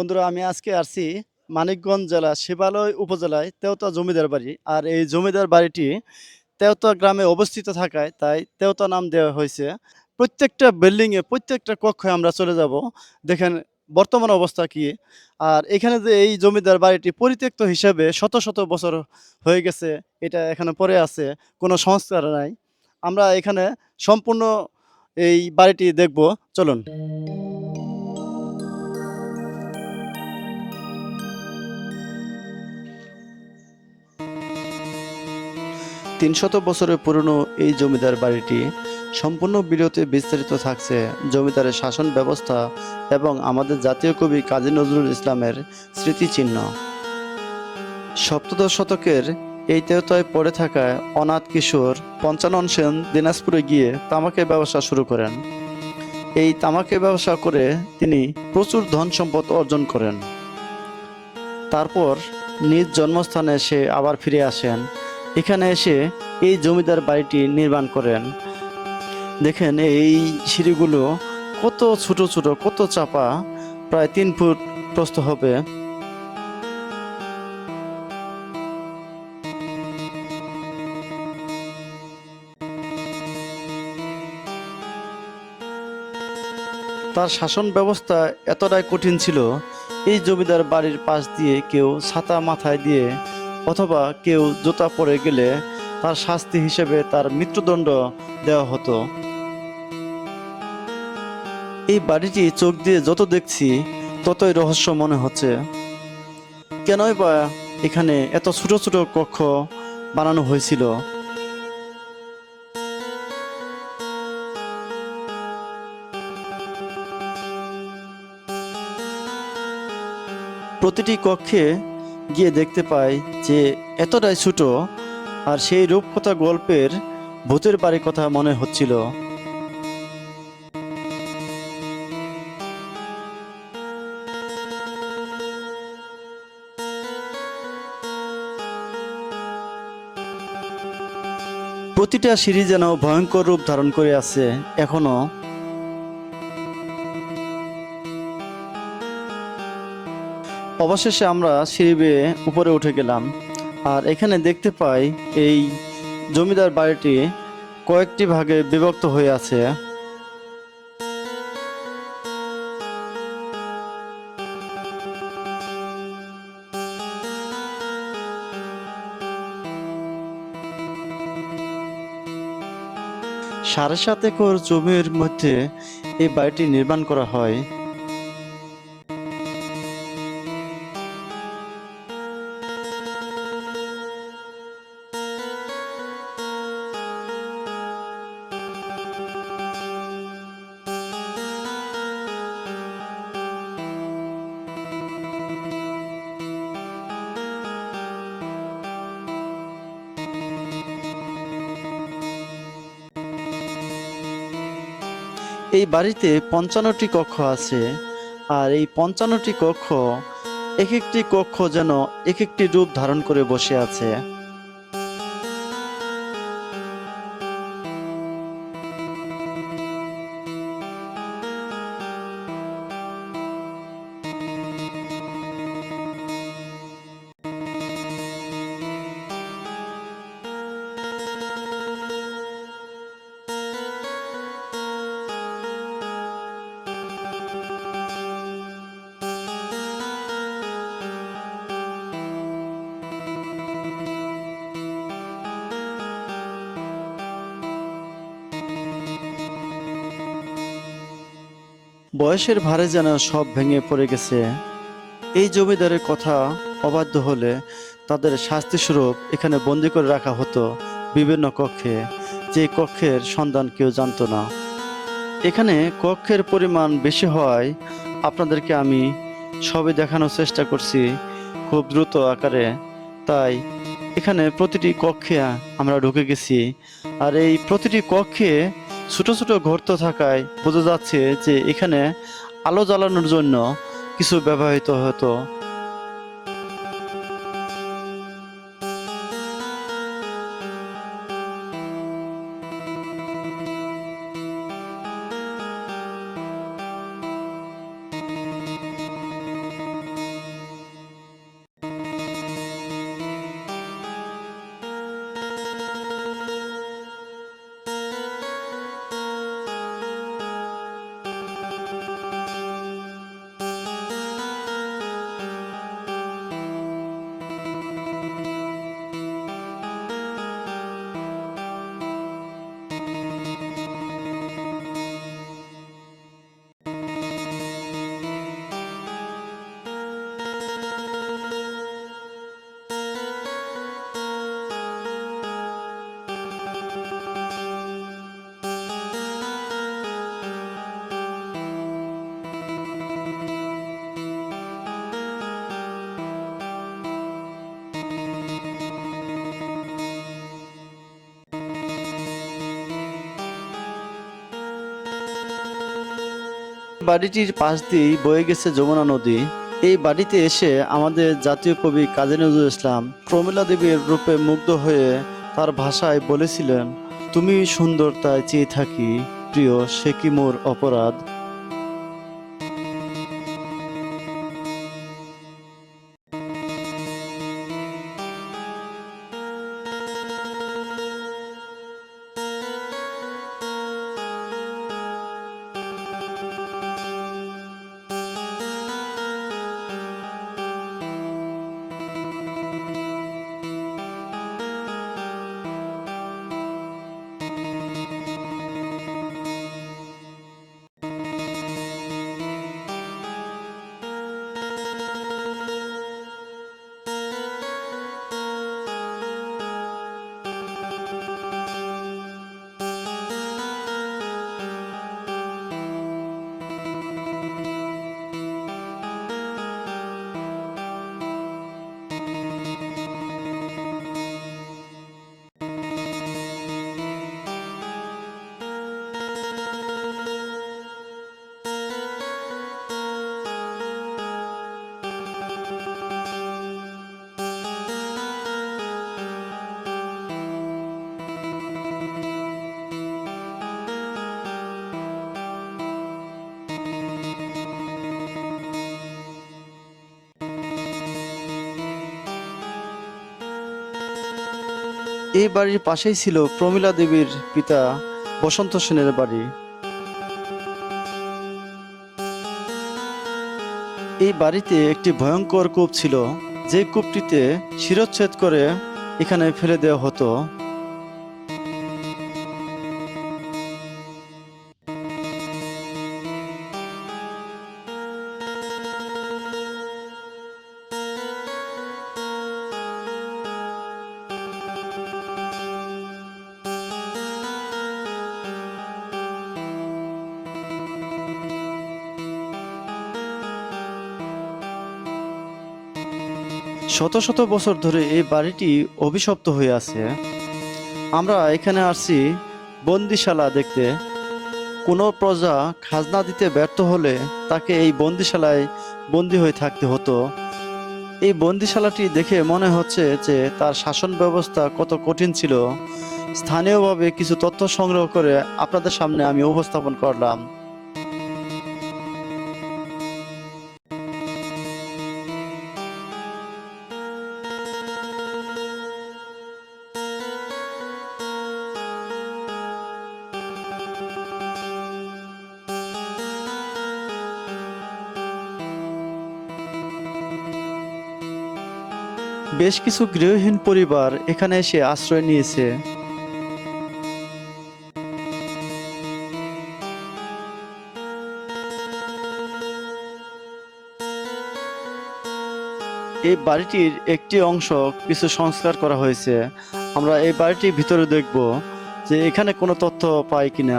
বন্ধুরা, আমি আজকে আসছি মানিকগঞ্জ জেলা শিবালয় উপজেলায় তেওতা জমিদার বাড়ি। আর এই জমিদার বাড়িটি তেওতা গ্রামে অবস্থিত থাকায় তাই তেওতা নাম দেওয়া হয়েছে। প্রত্যেকটা বিল্ডিংয়ে প্রত্যেকটা কক্ষে আমরা চলে যাব। দেখেন বর্তমান অবস্থা কি। আর এখানে যে এই জমিদার বাড়িটি পরিত্যক্ত হিসেবে শত শত বছর হয়ে গেছে, এটা এখানে পড়ে আছে, কোনো সংস্কার নাই। আমরা এখানে সম্পূর্ণ এই বাড়িটি দেখব। চলুন। তিনশত বছরের পুরনো এই জমিদার বাড়িটি সম্পূর্ণ বিরতে বিস্তারিত থাকছে। জমিদারের শাসন ব্যবস্থা এবং আমাদের জাতীয় কবি কাজী নজরুল ইসলামের স্মৃতিচিহ্ন। সপ্তদশ শতকের এই তেওতায় পড়ে থাকায় অনাথ কিশোর পঞ্চানন সেন দিনাজপুরে গিয়ে তামাকের ব্যবসা শুরু করেন। এই তামাকের ব্যবসা করে তিনি প্রচুর ধন সম্পদ অর্জন করেন। তারপর নিজ জন্মস্থানে সে আবার ফিরে আসেন। এখানে এসে এই জমিদার বাড়িটি নির্মাণ করেন। দেখেন এই সিঁড়িগুলো কত ছোট ছোট, কত চাপা, প্রায় তিন ফুট প্রস্ত হবে। তার শাসন ব্যবস্থা এতটাই কঠিন ছিল, এই জমিদার বাড়ির পাশ দিয়ে কেউ ছাতা মাথায় দিয়ে অথবা কেউ জুতা পরে গেলে তার শাস্তি হিসেবে তার মৃত্যুদণ্ড দেওয়া হতো। এই বাড়িটি চোখ দিয়ে যত দেখছি, ততই রহস্য মনে হচ্ছে। কেনই বা এখানে এত ছোট ছোট কক্ষ বানানো হয়েছিল? প্রতিটি কক্ষে গিয়ে দেখতে পাই যে এতটাই ছোট আর সেই রূপকথা গল্পের ভূতের বাড়ির কথা মনে হচ্ছিল। প্রতিটা সিঁড়ি যেন ভয়ঙ্কর রূপ ধারণ করে আছে, এখনও। অবশেষে আমরা সিঁড়ি বেয়ে উপরে উঠে গেলাম। আর এখানে দেখতে পাই এই জমিদার বাড়িটি কয়েকটি ভাগে বিভক্ত হয়ে আছে। সাড়ে সাত একর জমির মধ্যে এই বাড়িটি নির্মাণ করা হয়। এই বাড়িতে পঞ্চান্নটি কক্ষ আছে, আর এই পঞ্চান্নটি কক্ষ এক একটি কক্ষ যেন এক একটি রূপ ধারণ করে বসে আছে। বয়সের ভারে যেন সব ভেঙে পড়ে গেছে। এই জমিদারের কথা অবাধ্য হলে তাদের শাস্তিস্বরূপ এখানে বন্দি করে রাখা হতো বিভিন্ন কক্ষে। যে কক্ষের সন্ধান কেউ জানতো না। এখানে কক্ষের পরিমাণ বেশি হওয়ায় আপনাদেরকে আমি সবই দেখানোর চেষ্টা করছি খুব দ্রুত আকারে। তাই এখানে প্রতিটি কক্ষে আমরা ঢুকে গেছি। আর এই প্রতিটি কক্ষে ছোট ছোট গর্ত থাকায় বোঝা যাচ্ছে যে এখানে আলো জ্বালানোর জন্য কিছু ব্যবহৃত হতো। বাড়িটির পাশ দিয়েই বয়ে গেছে যমুনা নদী। এই বাড়িতে এসে আমাদের জাতীয় কবি কাজী নজরুল ইসলাম প্রমীলা দেবীর রূপে মুগ্ধ হয়ে তার ভাষায় বলেছিলেন, তুমি সুন্দরতায় চেয়ে থাকি, প্রিয়, সে কি মোর অপরাধ? এই বাড়ির পাশেই ছিল প্রমীলা দেবীর পিতা বসন্ত সেনের বাড়ি। এই বাড়িতে একটি ভয়ঙ্কর কূপ ছিল। যে কূপটিতে শিরচ্ছেদ করে এখানে ফেলে দেওয়া হতো। শত শত বছর ধরে এই বাড়িটি অভিশপ্ত হয়ে আছে। আমরা এখানে আসছি বন্দিশালা দেখতে। কোনো প্রজা খাজনা দিতে ব্যর্থ হলে তাকে এই বন্দিশালায় বন্দি হয়ে থাকতে হতো। এই বন্দিশালাটি দেখে মনে হচ্ছে যে তার শাসন ব্যবস্থা কত কঠিন ছিল। স্থানীয়ভাবে কিছু তথ্য সংগ্রহ করে আপনাদের সামনে আমি উপস্থাপন করলাম। বেশ কিছু গৃহহীন পরিবার এখানে এসে আশ্রয় নিয়েছে। এই বাড়িটির একটি অংশ কিছু সংস্কার করা হয়েছে। আমরা এই বাড়িটির ভিতরে দেখব যে এখানে কোনো তথ্য পাই কিনা।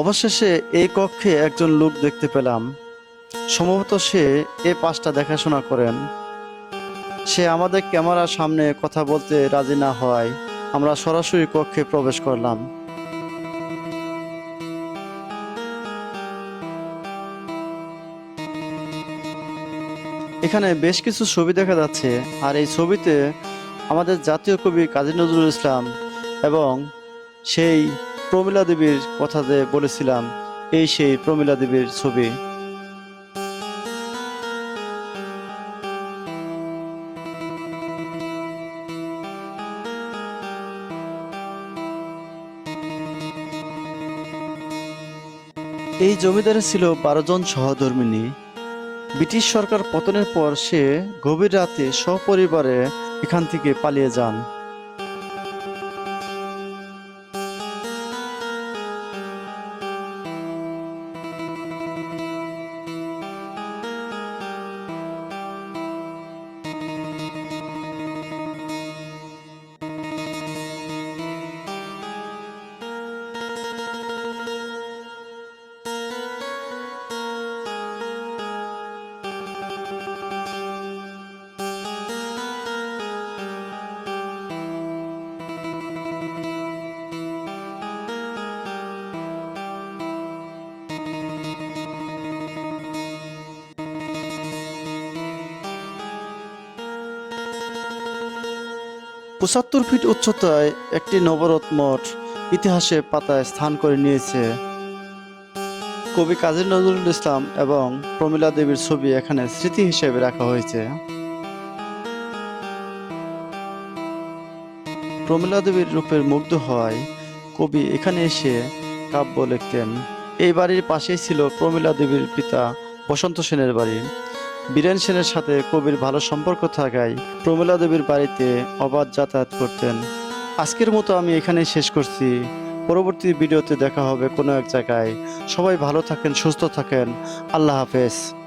অবশেষে এই কক্ষে একজন লোক দেখতে পেলাম। সম্ভবত সে এ পাশটা দেখাশোনা করেন। সে আমাদের ক্যামেরার সামনে কথা বলতে রাজি না হওয়ায় আমরা সরাসরি কক্ষে প্রবেশ করলাম। এখানে বেশ কিছু ছবি দেখা যাচ্ছে, আর এই ছবিতে আমাদের জাতীয় কবি কাজী নজরুল ইসলাম এবং সেই প্রমীলা দেবীর কথা যে বলেছিলাম, এই সেই প্রমীলা দেবীর ছবি। এই জমিদারে ছিল বারো জন সহধর্মিনী ব্রিটিশ সরকার পতনের পর সে গভীর রাতে সপরিবারে এখান থেকে পালিয়ে যান। পঁচাত্তর ফিট উচ্চতায় একটি নবরত মঠ ইতিহাসে পাতায় স্থান করে নিয়েছে। কবি কাজী নজরুল ইসলাম এবং প্রমীলা দেবীর ছবি এখানে স্মৃতি হিসেবে রাখা হয়েছে। প্রমীলা দেবীর রূপের মুগ্ধ হয় কবি এখানে এসে কাব্য লিখতেন। এই বাড়ির পাশেই ছিল প্রমীলা দেবীর পিতা বসন্ত সেনের বাড়ি। বীরেন সেনের সাথে কবির ভালো সম্পর্ক থাকায় প্রমীলা দেবীর বাড়িতে অবাধ যাতায়াত করতেন। আজকের মতো আমি এখানে শেষ করছি। পরবর্তী ভিডিওতে দেখা হবে কোনো এক জায়গায়। সবাই ভালো থাকেন, সুস্থ থাকেন। আল্লাহ হাফেজ।